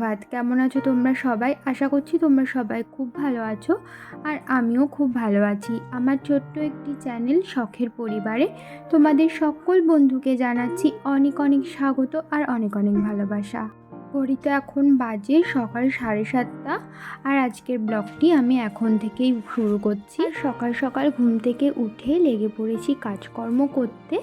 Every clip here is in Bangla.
সুপ্রভাত কেমন আছো তোমরা সবাই? আশা করছি তোমরা সবাই খুব ভালো আছো আর আমিও খুব ভালো আছি। আমার ছোট্ট একটি চ্যানেল শখের পরিবারে তোমাদের সকল বন্ধুকে জানাচ্ছি অনেক অনেক স্বাগত আর অনেক অনেক ভালোবাসা। ঘড়িতে এখন বাজে সকাল সাড়ে সাতটা। আর আজকের ব্লগটি আমি এখন থেকেই শুরু করছি। সকাল সকাল ঘুম থেকে উঠে লেগে পড়েছি কাজকর্ম করতে।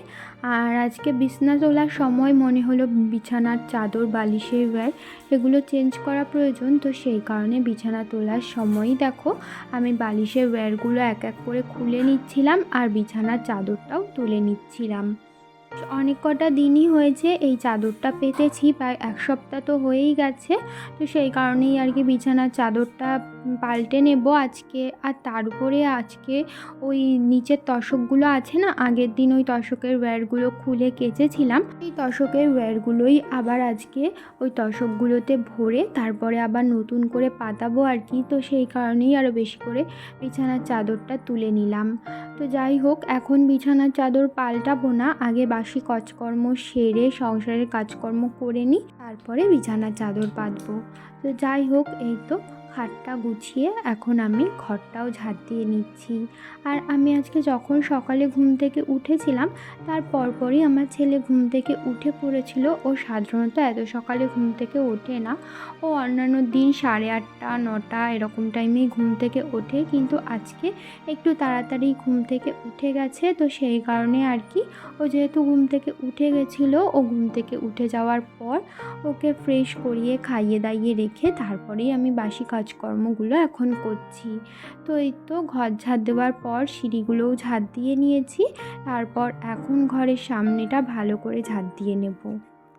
আর আজকে বিছনা তোলার সময় মনে হলো বিছানার চাদর, বালিশের ওয়্যার এগুলো চেঞ্জ করা প্রয়োজন। তো সেই কারণে বিছানা তোলার সময়ই দেখো, আমি বালিশের ওয়্যারগুলো এক এক করে খুলে নিচ্ছিলাম আর বিছানার চাদরটাও তুলে নিচ্ছিলাম। অনেক কটা দিনই হয়েছে, এই চাদরটা পেতেছি, প্রায় এক সপ্তাহ তো হয়েই গেছে। তো সেই কারণেই আর কি বিছানার চাদরটা পাল্টে নেব আজকে। আর তার উপরে আজকে ওই নিচের তশকগুলো আছে না, আগের দিন ওই তশকের ওয়্যারগুলো খুলে কেচেছিলাম। এই তশকের ওয়্যারগুলোই আবার আজকে ওই তশকগুলোতে ভরে তারপরে আবার নতুন করে পাতাবো আর কি। তো সেই কারণেই আরও বেশি করে বিছানার চাদরটা তুলে নিলাম। তো যাই হোক, এখন বিছানার চাদর পাল্টাবো না। আগে বাসি কাজকর্ম সেরে সংসারের কাজকর্ম করে নিই, তারপরে বিছানার চাদর পাতবো। তো যাই হোক, এই তো। খাটটা গুছিয়ে এখন আমি ঘরটাও ঝাড় দিয়ে নিচ্ছি। আর আমি আজকে যখন সকালে ঘুম থেকে উঠেছিলাম, তার পরপরই আমার ছেলে ঘুম থেকে উঠে পড়েছিল। ও সাধারণত এত সকালে ঘুম থেকে ওঠে না। ও অন্যান্য দিন সাড়ে আটটা, নটা এরকম টাইমেই ঘুম থেকে ওঠে। কিন্তু আজকে একটু তাড়াতাড়ি ঘুম থেকে উঠে গেছে। তো সেই কারণে আর কি, ও যেহেতু ঘুম থেকে উঠে গেছিল, ও ঘুম থেকে উঠে যাওয়ার পর ওকে ফ্রেশ করিয়ে খাইয়ে দাইয়ে রেখে তারপরেই আমি বাসি কাজকর্মগুলো এখন করছি। তো এই তো ঘর ঝাড় দেওয়ার পর সিঁড়িগুলোও ঝাড় দিয়ে নিয়েছি। তারপর এখন ঘরের সামনেটা ভালো করে ঝাড় দিয়ে নেব।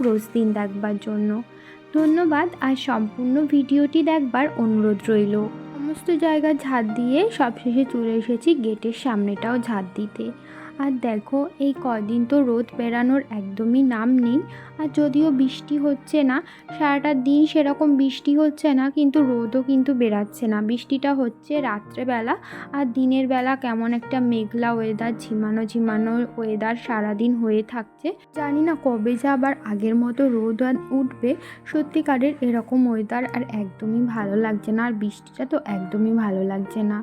রোজ দিন দেখবার জন্য। ধন্যবাদ, আর সম্পূর্ণ ভিডিওটি দেখবার অনুরোধ রইল। সমস্ত জায়গা ঝাঁত দিয়ে সবশেষে চলে এসেছি গেটের সামনেটাও ঝাঁত দিতে। আর দেখো, এই কদিন তো রোদ বেরানোর একদমই নাম নেই। আর যদিও বৃষ্টি হচ্ছে না, সারাটা দিন সেরকম বৃষ্টি হচ্ছে না, কিন্তু রোদও কিন্তু বেরাচ্ছে না। বৃষ্টিটা হচ্ছে রাত্রেবেলা, আর দিনের বেলা কেমন একটা মেঘলা ওয়েদার ঝিমানো ঝিমানো ওয়েদার সারাদিন হয়ে থাকছে। জানি না কবে যে আবার আগের মতো রোদ উঠবে, সত্যিকারের এরকম ওয়েদার আর একদমই ভালো লাগছে না, আর বৃষ্টিটা তো একদমই ভালো লাগছে না।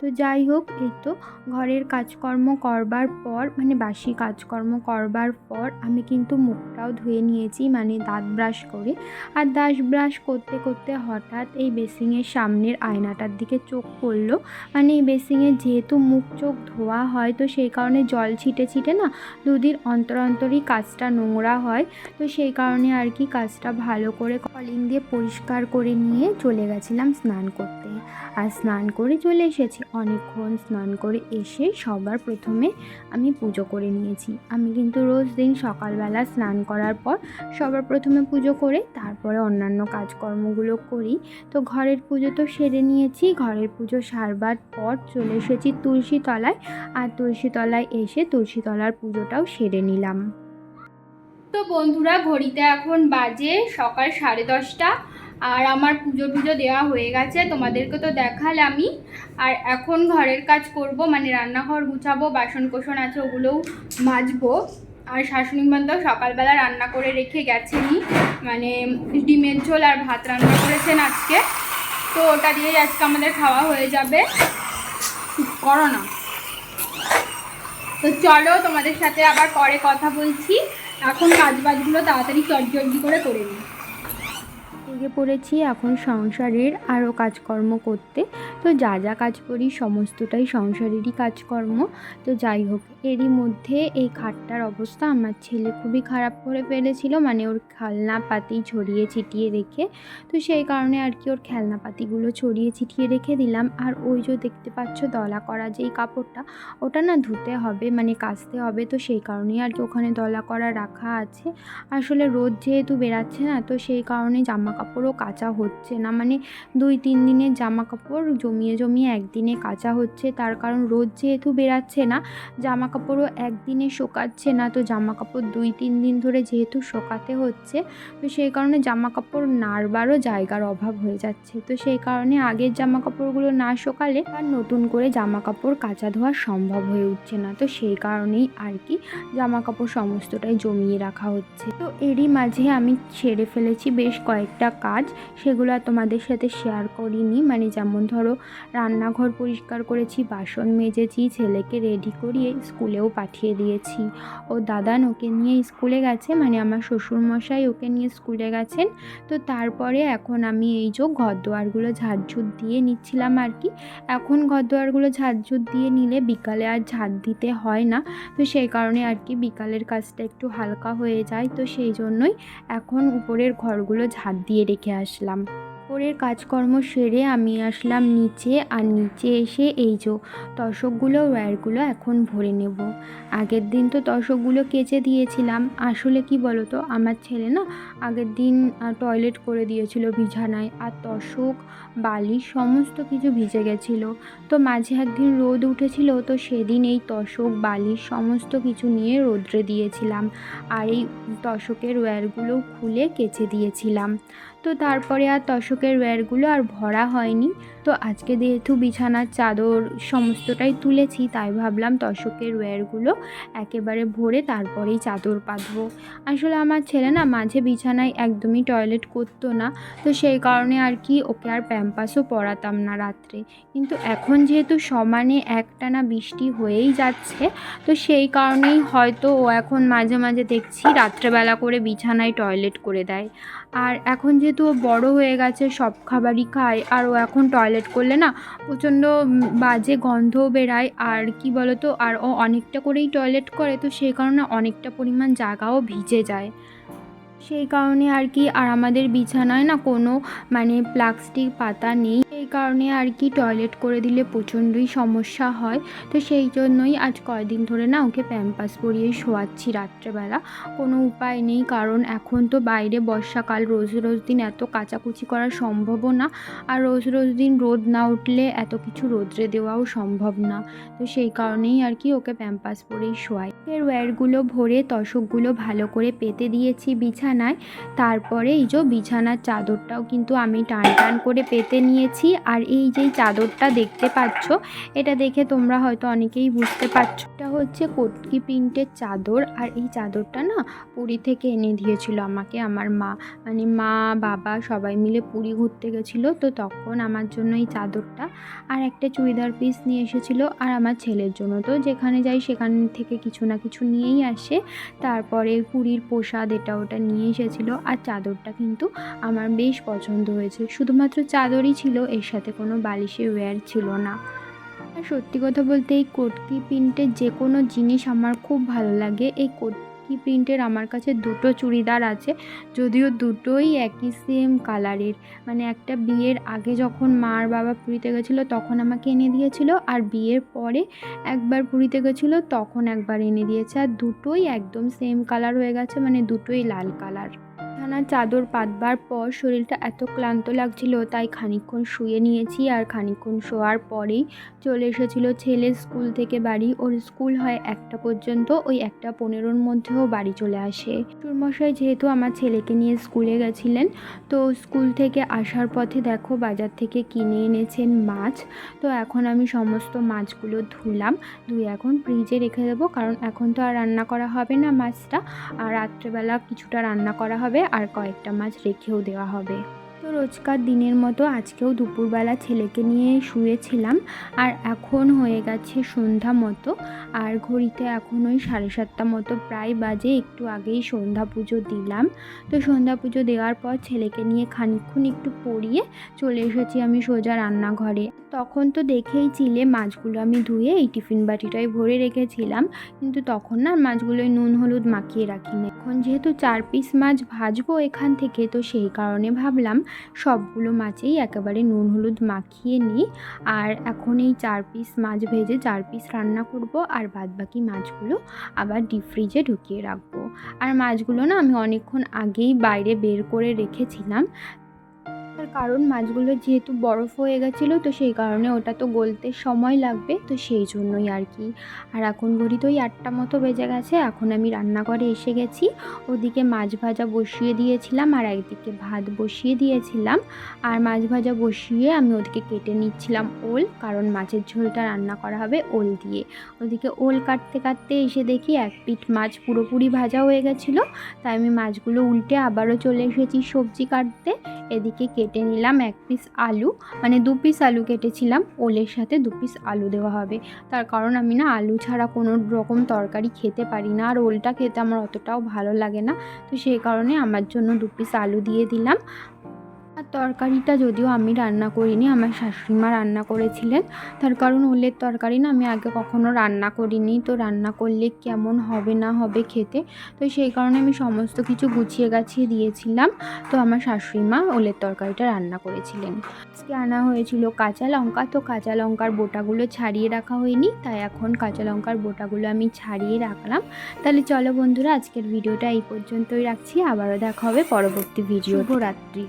তো যাই হোক, এই তো, ঘরের কাজকর্ম করবার পর মানে বাসি কাজকর্ম করবার পর আমি কিন্তু মুখটাও ধুয়ে নিয়েছি মানে দাঁত ব্রাশ করে। আর দাঁত ব্রাশ করতে করতে হঠাৎ এই বেসিংয়ের সামনের আয়নাটার দিকে চোখ পড়ল। মানে এই বেসিংয়ে যেহেতু মুখ চোখ ধোয়া হয়, তো সেই কারণে জল ছিটে ছিটে না দুদিন অন্তর অন্তরই কাজটা নোংরা হয়। তো সেই কারণে আর কি কাজটা ভালো করে কলিং দিয়ে পরিষ্কার করে নিয়ে চলে গেছিলাম স্নান করতে। আর স্নান করে চলে এসেছি। অনেকক্ষণ স্নান করে এসে সবার প্রথমে আমি পুজো করে নিয়েছি। আমি কিন্তু রোজ দিন সকালবেলা স্নান করার পর সবার প্রথমে পুজো করে, তারপরে অন্যান্য কাজকর্মগুলো করি। তো ঘরের পুজো তো সেরে নিয়েছি। ঘরের পুজো সারবার পর চলে এসেছি তুলসী তলায় আর তুলসী তলায় এসে তুলসী তলার পুজোটাও সেরে নিলাম। তো বন্ধুরা, ঘড়িতে এখন বাজে সকাল সাড়ে দশটা। আর আমার পুজো টুজো দেওয়া হয়ে গেছে, তোমাদেরকে তো দেখালামই। আর এখন ঘরের কাজ করব মানে রান্নাঘর গুছাবো বাসন কোসন আছে ওগুলোও মাজবো। আর শাশুড়ি তো সকালবেলা রান্না করে রেখে গেছেনই মানে ডিমের ঝোল আর ভাত রান্না করেছেন আজকে। তো ওটা দিয়েই আজকে আমাদের খাওয়া হয়ে যাবে। করো না। তো চলো তোমাদের সাথে আবার পরে কথা বলছি। এখন কাজ বাজগুলো তাড়াতাড়ি চটজলদি করে করে নিই। লেগে পড়েছি, এখন সংসারের আরও কাজকর্ম করতে। তো যা যা কাজ করি সমস্তটাই সংসারেরই কাজকর্ম। তো যাই হোক, এরই মধ্যে এই খাটটার অবস্থা আমার ছেলে খুবই খারাপ করে ফেলেছিল মানে ওর খেলনা পাতি ছড়িয়ে ছিটিয়ে রেখে। তো সেই কারণে আর কি ওর খেলনা পাতিগুলো ছড়িয়ে ছিটিয়ে রেখে দিলাম। আর ওই যে দেখতে পাচ্ছ দলা করা যেই কাপড়টা, ওটা না ধুতে হবে মানে কাচতে হবে। তো সেই কারণেই আর কি ওখানে দলা করা রাখা আছে। আসলে রোদ যেহেতু বেরাচ্ছে না, তো সেই কারণে জামা কাপড় কাপড়ও কাচা হচ্ছে না। মানে দুই, তিন দিনের জামা কাপড় জমিয়ে জমিয়ে একদিনে কাচা হচ্ছে। তার কারণ রোদ যেহেতু বেরাচ্ছে না জামা কাপড়ও একদিনে শোকাচ্ছে না। তো জামা কাপড় দুই, তিন দিন ধরে যেহেতু শোকাতে হচ্ছে, তো সেই কারণে জামা কাপড় নাড়বারও জায়গার অভাব হয়ে যাচ্ছে। তো সেই কারণে আগের জামা কাপড়গুলো না শোকালে আর নতুন করে জামা কাপড় কাচা ধোয়া সম্ভব হয়ে উঠছে না। তো সেই কারণেই আর কি জামা কাপড় সমস্তটাই জমিয়ে রাখা হচ্ছে। তো এরই মাঝে আমি ছেড়ে ফেলেছি বেশ কয়েকটা কাজ, সেগুলো তোমাদের সাথে শেয়ার করিনি। মানে যেমন ধরো, রান্নাঘর পরিষ্কার করেছি, বাসন মেজেছি, ছেলেকে রেডি করিয়ে স্কুলেও পাঠিয়ে দিয়েছি। ও দাদান ওকে নিয়ে স্কুলে গেছে মানে আমার শ্বশুরমশাই ওকে নিয়ে স্কুলে গেছেন। তো তারপরে এখন আমি এই যে ঘর দোয়ারগুলো ঝাড়ঝুট দিয়ে নিচ্ছিলাম আর কি। এখন ঘর দোয়ারগুলো ঝাড়ঝুট দিয়ে নিলে বিকালে আর ঝাড় দিতে হয় না। তো সেই কারণে আর কি বিকালের কাজটা একটু হালকা হয়ে যায়। তো সেই জন্যই এখন উপরের ঘরগুলো ঝাড় দিয়ে রেখে আসলাম। ভোরের কাজকর্ম সেরে আমি আসলাম নিচে আর নিচে এসে এই যে তশকগুলো ওয়্যারগুলো এখন ভরে নেব। আগের দিন তো তশকগুলো কেচে দিয়েছিলাম। আসলে কি বলো তো আমার ছেলে না আগের দিন টয়লেট করে দিয়েছিল বিছানায়। আর তশক বালি সমস্ত কিছু ভিজে গেছিল। তো মাঝে একদিন রোদ উঠেছিল, তো সেদিন এই তশক বালির সমস্ত কিছু নিয়ে রোদ্রে দিয়েছিলাম আর এই তশকের ওয়্যারগুলো খুলে কেচে দিয়েছিলাম। তো তারপরে আর তশকের ওয়্যারগুলো আর ভরা হয়নি। তো আজকে যেহেতু বিছানার চাদর সমস্তটাই তুলেছি, তাই ভাবলাম তশকের ওয়্যারগুলো একেবারে ভরে তারপরেই চাদর পাতবো আসলে আমার ছেলে না মাঝে বিছানায় একদমই টয়লেট করতো না, তো সেই কারণে আর কি ওকে আর প্যাম্পাসও পরাতাম না রাত্রে। কিন্তু এখন যেহেতু সমানে একটানা বৃষ্টি হয়েই যাচ্ছে, তো সেই কারণেই হয়তো ও এখন মাঝে মাঝে দেখছি রাত্রেবেলা করে বিছানায় টয়লেট করে দেয়। আর এখন যেহেতু ও বড়ো হয়ে গেছে, সব খাবারই খায়, আর ও এখন টয়লেট করলে না প্রচণ্ড বাজে গন্ধও বেরায়, আর কি বলতো, আর ও অনেকটা করেই টয়লেট করে, তো সেই কারণে অনেকটা পরিমাণ জায়গাও ভিজে যায়। সেই কারণে আর কি, আর আমাদের বিছানায় না কোনো মানে প্লাস্টিক পাতা নেই। সেই কারণে আর কি টয়লেট করে দিলে প্রচণ্ডই সমস্যা হয়। তো সেই জন্যই আজ কয়দিন ধরে না ওকে প্যাম্পাস পরিয়ে শোয়াচ্ছি রাত্রেবেলা। কোনো উপায় নেই, কারণ এখন তো বাইরে বর্ষাকাল, রোজ রোজ দিন এত কাচাকুচি করা সম্ভবও না। আর রোজ রোজ দিন রোদ না উঠলে এত কিছু রোদ্রে দেওয়াও সম্ভব না। তো সেই কারণেই আর কি ওকে প্যাম্পাস পরেই শোয়াই। এর ওয়্যারগুলো ভরে তশকগুলো ভালো করে পেতে দিয়েছি বিছানায়। তারপরে এই যে বিছানার চাদরটাও কিন্তু আমি টান টান করে পেতে নিয়েছি। আর এই যে চাদরটা দেখতে পাচ্ছ, এটা দেখে তোমরা হয়তো অনেকেই বুঝতে পারছ। এটা হচ্ছে কটকি প্রিন্টের চাদর। আর এই চাদরটা না পুরী থেকে এনে দিয়েছিল আমাকে আমার মা। মানে মা, বাবা সবাই মিলে পুরী ঘুরতে গেছিল। তো তখন আমার জন্য এই চাদরটা আর একটা চুড়িদার পিস নিয়ে এসেছিল আর আমার ছেলের জন্য। তো যেখানে যাই সেখান থেকে কিছু না কিছু নিয়েই আসে। তারপরে পুরীর প্রসাদ, এটা ওটা নিয়ে এসেছিল আর চাদরটা কিন্তু আমার বেশ পছন্দ হয়েছে। শুধুমাত্র চাদরই ছিল, এর সাথে কোনো বালিশের ওয়্যার ছিল না। আর সত্যি কথা বলতে এই কোটকি প্রিন্টের যে কোনো জিনিস আমার খুব ভালো লাগে। এই কোটকি প্রিন্টের আমার কাছে দুটো চুড়িদার আছে, যদিও দুটোই একই সেম কালারের মানে একটা বিয়ের আগে যখন মার বাবা পুরীতে গেছিল তখন আমাকে এনে দিয়েছিল, আর বিয়ের পরে একবার পুরীতে গেছিল তখন একবার এনে দিয়েছে। আর দুটোই একদম সেম কালার হয়ে গেছে মানে দুটোই লাল কালার বিছানার চাদর পাতবার পর শরীরটা এত ক্লান্ত লাগছিল, তাই খানিকক্ষণ শুয়ে নিয়েছি আর খানিকক্ষণ শোয়ার পরেই চলে এসেছিল ছেলে স্কুল থেকে বাড়ি। ওর স্কুল হয় একটা পর্যন্ত, ওই একটা পনেরোর মধ্যেও বাড়ি চলে আসে। সুরমশাই যেহেতু আমার ছেলেকে নিয়ে স্কুলে গেছিলেন, তো স্কুল থেকে আসার পথে দেখো বাজার থেকে কিনে এনেছেন মাছ। তো এখন আমি সমস্ত মাছগুলো ধুলাম, ধুয়ে এখন ফ্রিজে রেখে দেবো, কারণ এখন তো আর রান্না করা হবে না মাছটা। আর রাত্রেবেলা কিছুটা রান্না করা হবে আর কয়েকটা মাছ রেখেও দেওয়া হবে। তো রোজকার দিনের মতো আজকেও দুপুরবেলা ছেলেকে নিয়ে শুয়েছিলাম আর এখন হয়ে গেছে সন্ধ্যা মতো। আর ঘড়িতে এখন ওই সাড়ে সাতটা মতো প্রায় বাজে, একটু আগেই সন্ধ্যা পুজো দিলাম। তো সন্ধ্যা পুজো দেওয়ার পর ছেলেকে নিয়ে খানিকক্ষণ একটু পড়িয়ে চলে এসেছি আমি সোজা রান্নাঘরে। তখন তো দেখেই চিলে মাছগুলো আমি ধুয়ে এই টিফিন বাটিটায় ভরে রেখেছিলাম, কিন্তু তখন না মাছগুলোয় নুন, হলুদ মাখিয়ে রাখিনি। এখন যেহেতু চার পিস মাছ ভাজবো এখান থেকে, তো সেই কারণে ভাবলাম সবগুলো মাছেই একেবারে নুন হলুদ মাখিয়ে নিই। আর এখন এই চার পিস মাছ ভেজে চার পিস রান্না করব আর বাদ বাকি মাছগুলো আবার ডিপ ফ্রিজে ঢুকিয়ে রাখব। আর মাছগুলো না আমি অনেকক্ষণ আগেই বাইরে বের করে রেখেছিলাম। কারণ মাছগুলো যেহেতু বরফ হয়ে গেছিল, তো সেই কারণে ওটা তো গলতে সময় লাগবে। তো সেই জন্যই আর কি। আর এখন ঘড়ি তো ওই আটটা মতো বেজে গেছে, এখন আমি রান্নাঘরে এসে গেছি। ওদিকে মাছ ভাজা বসিয়ে দিয়েছিলাম আর একদিকে ভাত বসিয়ে দিয়েছিলাম। আর মাছ ভাজা বসিয়ে আমি ওদিকে কেটে নিচ্ছিলাম ওল, কারণ মাছের ঝোলটা রান্না করা হবে ওল দিয়ে। ওদিকে ওল কাটতে কাটতে এসে দেখি এক পিঠ মাছ পুরোপুরি ভাজা হয়ে গেছিল। তাই আমি মাছগুলো উল্টে আবারও চলে এসেছি সবজি কাটতে। এদিকে কেটে নিলাম এক পিস আলু। মানে দু পিস আলু কেটেছিলাম, ওলের সাথে দু পিস আলু দেওয়া হবে। তার কারণ আমি না আলু ছাড়া কোনো রকম তরকারি খেতে পারি না, আর ওলটা খেতে আমার অতটাও ভালো লাগে না। তো সেই কারণে আমার জন্য দু পিস আলু দিয়ে দিলাম। তরকারিটা যদিও আমি রান্না করিনি, আমার শাশুড়ি মা রান্না করেছিলেন। তার কারণ ওলের তরকারি না আমি আগে কখনো রান্না করিনি। তো রান্না করলে কেমন হবে না হবে খেতে, তো সেই কারণে আমি সমস্ত কিছু গুছিয়ে গাছিয়ে দিয়েছিলাম। তো আমার শাশুড়ি মা ওলের তরকারিটা রান্না করেছিলেন। আজকে আনা হয়েছিল কাঁচা লঙ্কা, তো কাঁচা লঙ্কার বোটাগুলো ছাড়িয়ে রাখা হয়নি, তাই এখন কাঁচা লঙ্কার বোটাগুলো আমি ছাড়িয়ে রাখলাম। তাহলে চলো বন্ধুরা, আজকের ভিডিওটা এই পর্যন্তই রাখছি, আবারও দেখা হবে পরবর্তী ভিডিও শুভরাত্রি।